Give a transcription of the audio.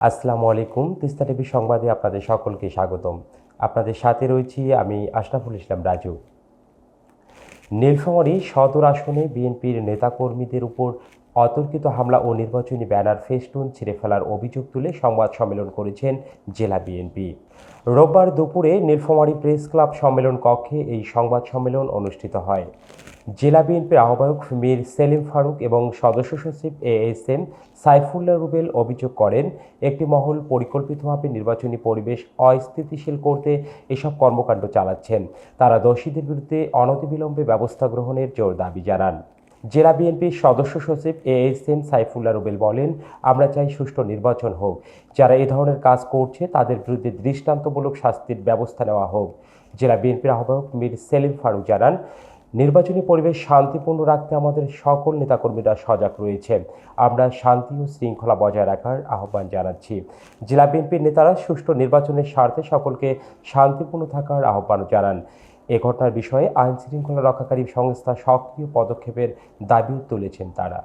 আসসালামু আলাইকুম। তিস্তা টিভি সংবাদে আপনাদের সকলকে স্বাগতম। আপনাদের সাথে রয়েছি আমি আশরাফুল ইসলাম রাজু। নীলফামারী সদর আসনে বিএনপির নেতাকর্মীদের উপর অতর্কিত হামলা ও নির্বাচনী ব্যানার ফেস্টুন ছিঁড়ে ফেলার অভিযোগ তুলে সংবাদ সম্মেলন করেছেন জেলা বিএনপি। রোববার দুপুরে নীলফামারী প্রেস ক্লাব সম্মেলন কক্ষে এই সংবাদ সম্মেলন অনুষ্ঠিত হয়। জেলা বিএনপির আহ্বায়ক মীর সেলিম ফারুক এবং সদস্য সচিব A S M Saifullah Rubel অভিযোগ করেন, একটি মহল পরিকল্পিতভাবে নির্বাচনী পরিবেশ অস্থিতিশীল করতে এসব কর্মকাণ্ড চালাচ্ছেন। তারা দোষীদের বিরুদ্ধে অনতিবিলম্বে ব্যবস্থা গ্রহণের জোর দাবি জানান। জেলা বিএনপির সদস্য সচিব A S M Saifullah Rubel বলেন, আমরা চাই সুষ্ঠু নির্বাচন হোক। যারা এ ধরনের কাজ করছে, তাদের বিরুদ্ধে দৃষ্টান্তমূলক শাস্তির ব্যবস্থা নেওয়া হোক। জেলা বিএনপির আহ্বায়ক মীর সেলিম ফারুক জানান নির্বাচনী পরিবেশ শান্তিপূর্ণ রাখতে আমাদের সকল নেতাকর্মীরা সজাগ রয়েছে। আমরা শান্তি ও শৃঙ্খলা বজায় রাখার আহ্বান জানাচ্ছি। জেলা বিএনপির নেতারা সুষ্ঠু নির্বাচনের স্বার্থে সকলকে শান্তিপূর্ণ থাকার আহ্বান জানান। এ ঘটনার বিষয়ে আইন শৃঙ্খলা রক্ষাকারী সংস্থা সক্রিয় পদক্ষেপের দাবি তুলেছেন তারা।